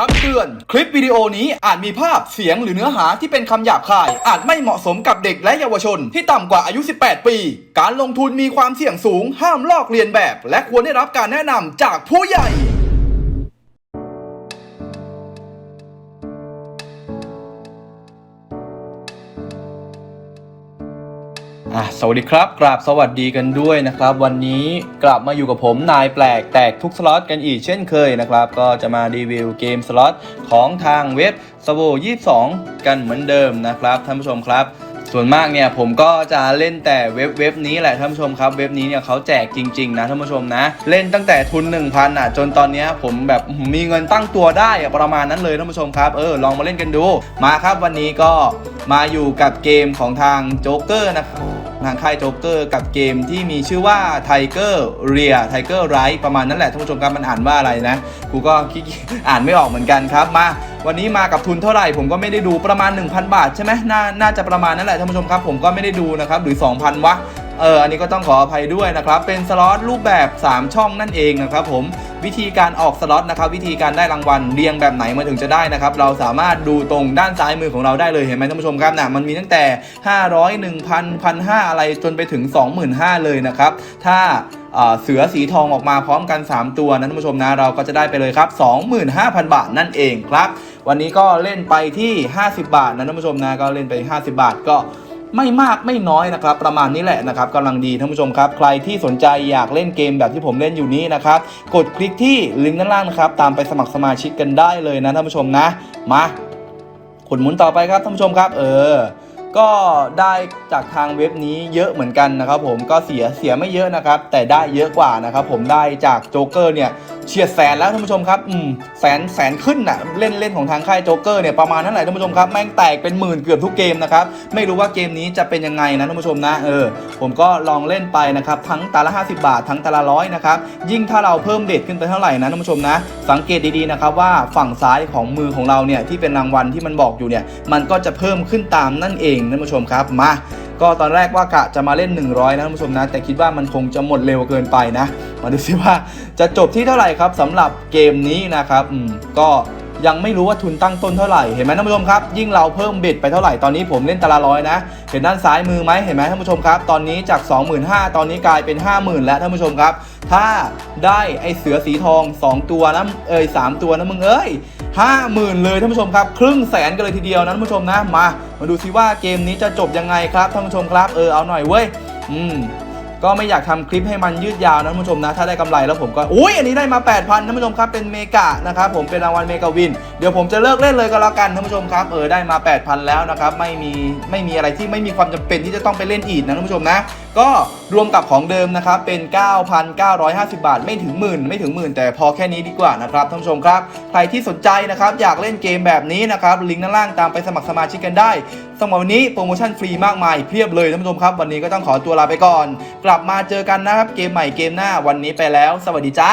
คำเตือน คลิปวิดีโอนี้อาจมีภาพเสียงหรือเนื้อหาที่เป็นคำหยาบคาย อาจไม่เหมาะสมกับเด็กและเยาวชน ที่ต่ำกว่าอายุ 18 ปี การลงทุนมีความเสี่ยงสูง ห้ามลอกเลียนแบบ และควรได้รับการแนะนำจากผู้ใหญ่ อะสวัสดีครับ กราบสวัสดีกันด้วยนะครับ วันนี้กลับมาอยู่กับผมนายแปลกแตกทุกสล็อตกันอีกเช่นเคยนะครับ ก็จะมารีวิวเกมสล็อตของทางเว็บ s v o 22 กันเหมือนเดิมนะครับท่านผู้ชมครับ ส่วนมากเนี่ยผมก็จะเล่นแต่เว็บเว็บนี้แหละท่านผู้ชมครับ เว็บนี้เนี่ยเขาแจกจริง ๆ นะท่านผู้ชมนะ เล่นตั้งแต่ทุน 1,000อะจนตอนนี้ผมแบบมีเงินตั้งตัวได้ประมาณนั้นเลยท่านผู้ชมครับเออลองมาเล่นกันดูมาครับวันนี้ก็มาอยู่กับเกมของทางโจ๊กเกอร์นะครับ ทางค่ายโจ๊กเกอร์กับเกมที่มีชื่อว่า Tiger Rear Tiger Ride ประมาณนั้นแหละท่านผู้ชมครับมันอ่านว่าอะไรนะกูก็ขี้อ่านไม่ออกเหมือนกันครับมาวันนี้มากับทุนเท่าไหร่ผมก็ไม่ได้ดูประมาณ 1,000 บาทใช่ไหมนาน่าจะประมาณนั้นแหละท่านผู้ชมครับผมก็ไม่ได้ดูนะครับหรือ 2,000 วะ เอออันนี้ก็ต้องขออภัยด้วยนะครับ เป็นสล็อตรูปแบบ 3 ช่องนั่นเองนะครับผมวิธีการออกสล็อตนะครับวิธีการได้รางวัลเรียงแบบไหนมันถึงจะได้นะครับเราสามารถดูตรงด้านซ้ายมือของเราได้เลยเห็นไหมท่านผู้ชมครับนะมันมีตั้งแต่ 500 1,000 1,500อะไรจนไปถึง 25,000 เลยนะครับ ถ้าเอ่อเสือสีทองออกมาพร้อมกัน 3 ตัวนะท่านผู้ชมนะเราก็จะได้ไปเลยครับ 25,000 บาทนั่นเองครับ วันนี้ก็เล่นไปที่ 50 บาทนะท่านผู้ชมนะก็เล่นไป 50 บาทก็ ไม่มากไม่น้อยนะครับ ประมาณนี้แหละนะครับกำลังดีท่านผู้ชมครับ ใครที่สนใจอยากเล่นเกมแบบที่ผมเล่นอยู่นี้นะครับ กดคลิกที่ลิงก์ด้านล่างนะครับ ตามไปสมัครสมาชิกกันได้เลยนะท่านผู้ชมนะ มาขุดหมุนต่อไปครับท่านผู้ชมครับ เออ ก็ได้จากทางเว็บนี้เยอะเหมือนกันนะครับผมก็เสียเสียไม่เยอะนะครับ แต่ได้เยอะกว่านะครับผมได้จากโจ๊กเกอร์เนี่ยเฉียดแสนแล้วท่านผู้ชมครับอืมแสนแสนขึ้นน่ะเล่นเล่นของทางค่ายโจ๊กเกอร์เนี่ยประมาณนั้นแหละท่านผู้ชมครับแม่งแตกเป็นหมื่นเกือบทุกเกมนะครับไม่รู้ว่าเกมนี้จะเป็นยังไงนะท่านผู้ชมนะเออผมก็ลองเล่นไปนะครับทั้งตาละ 50 บาท ทั้งตาละร้อยนะครับยิ่งถ้าเราเพิ่มเบ็ดขึ้นไปเท่าไหร่นะท่านผู้ชมนะ สังเกตดีๆนะครับว่าฝั่งซ้ายของมือของเราเนี่ยที่เป็นรางวัลที่มันบอกอยู่เนี่ยมันก็จะเพิ่มขึ้นตามนั่นเองท่านผู้ชมครับมาก็ตอนแรกว่ากะจะมาเล่น 100 นะท่านผู้ชมนะ แต่คิดว่ามันคงจะหมดเร็วเกินไปนะ มาดูซิว่าจะจบที่เท่าไหร่ครับสำหรับเกมนี้นะครับอืมก็ยังไม่รู้ว่าทุนตั้งต้นเท่าไหร่ เห็นไหมท่านผู้ชมครับ ยิ่งเราเพิ่มเบ็ดไปเท่าไหร่ ตอนนี้ผมเล่นตาละร้อยนะ เห็นด้านซ้ายมือไหมเห็นไหมท่านผู้ชมครับ ตอนนี้จาก 25,000 ตอนนี้กลายเป็น 50,000 แล้วท่านผู้ชมครับ ถ้าได้ไอเสือสีทอง 2 ตัวนะเอ้ย3ตัวนะมึงเอ้ย ห้าหมื่นเลยท่านผู้ชมครับ ครึ่งแสนกันเลยทีเดียวนะท่านผู้ชมนะมา มาดูซิว่าเกมนี้จะจบยังไงครับท่านผู้ชมครับเออเอาหน่อยเว้ยอืมก็ไม่อยากทำคลิปให้มันยืดยาวนะท่านผู้ชมนะ ถ้าได้กำไรแล้วผมก็อุ้ยอันนี้ได้มา 8,000ท่านผู้ชมครับเป็นเมกะนะครับผมเป็นรางวัลเมกาวิน เดี๋ยวผมจะเลิกเล่นเลยก็แล้วกันท่านผู้ชมครับเออได้มา 8,000 แล้วนะครับไม่มีไม่มีอะไรที่ไม่มีความจำเป็นที่จะต้องไปเล่นอีกนะท่านผู้ชมนะ ก็ รวมกับของเดิมนะครับเป็น 9,950 บาท ไม่ถึงหมื่นไม่ถึงหมื่นแต่พอแค่นี้ดีกว่านะครับท่านผู้ชมครับ ใครที่สนใจนะครับอยากเล่นเกมแบบนี้นะครับลิงก์ด้านล่างตามไปสมัครสมาชิกกันได้สำหรับวันนี้โปรโมชั่นฟรีมากมายเพียบเลยท่านผู้ชมครับ วันนี้ก็ต้องขอตัวลาไปก่อน กลับมาเจอกันนะครับเกมใหม่เกมหน้าวันนี้ไปแล้ว สวัสดีจ้า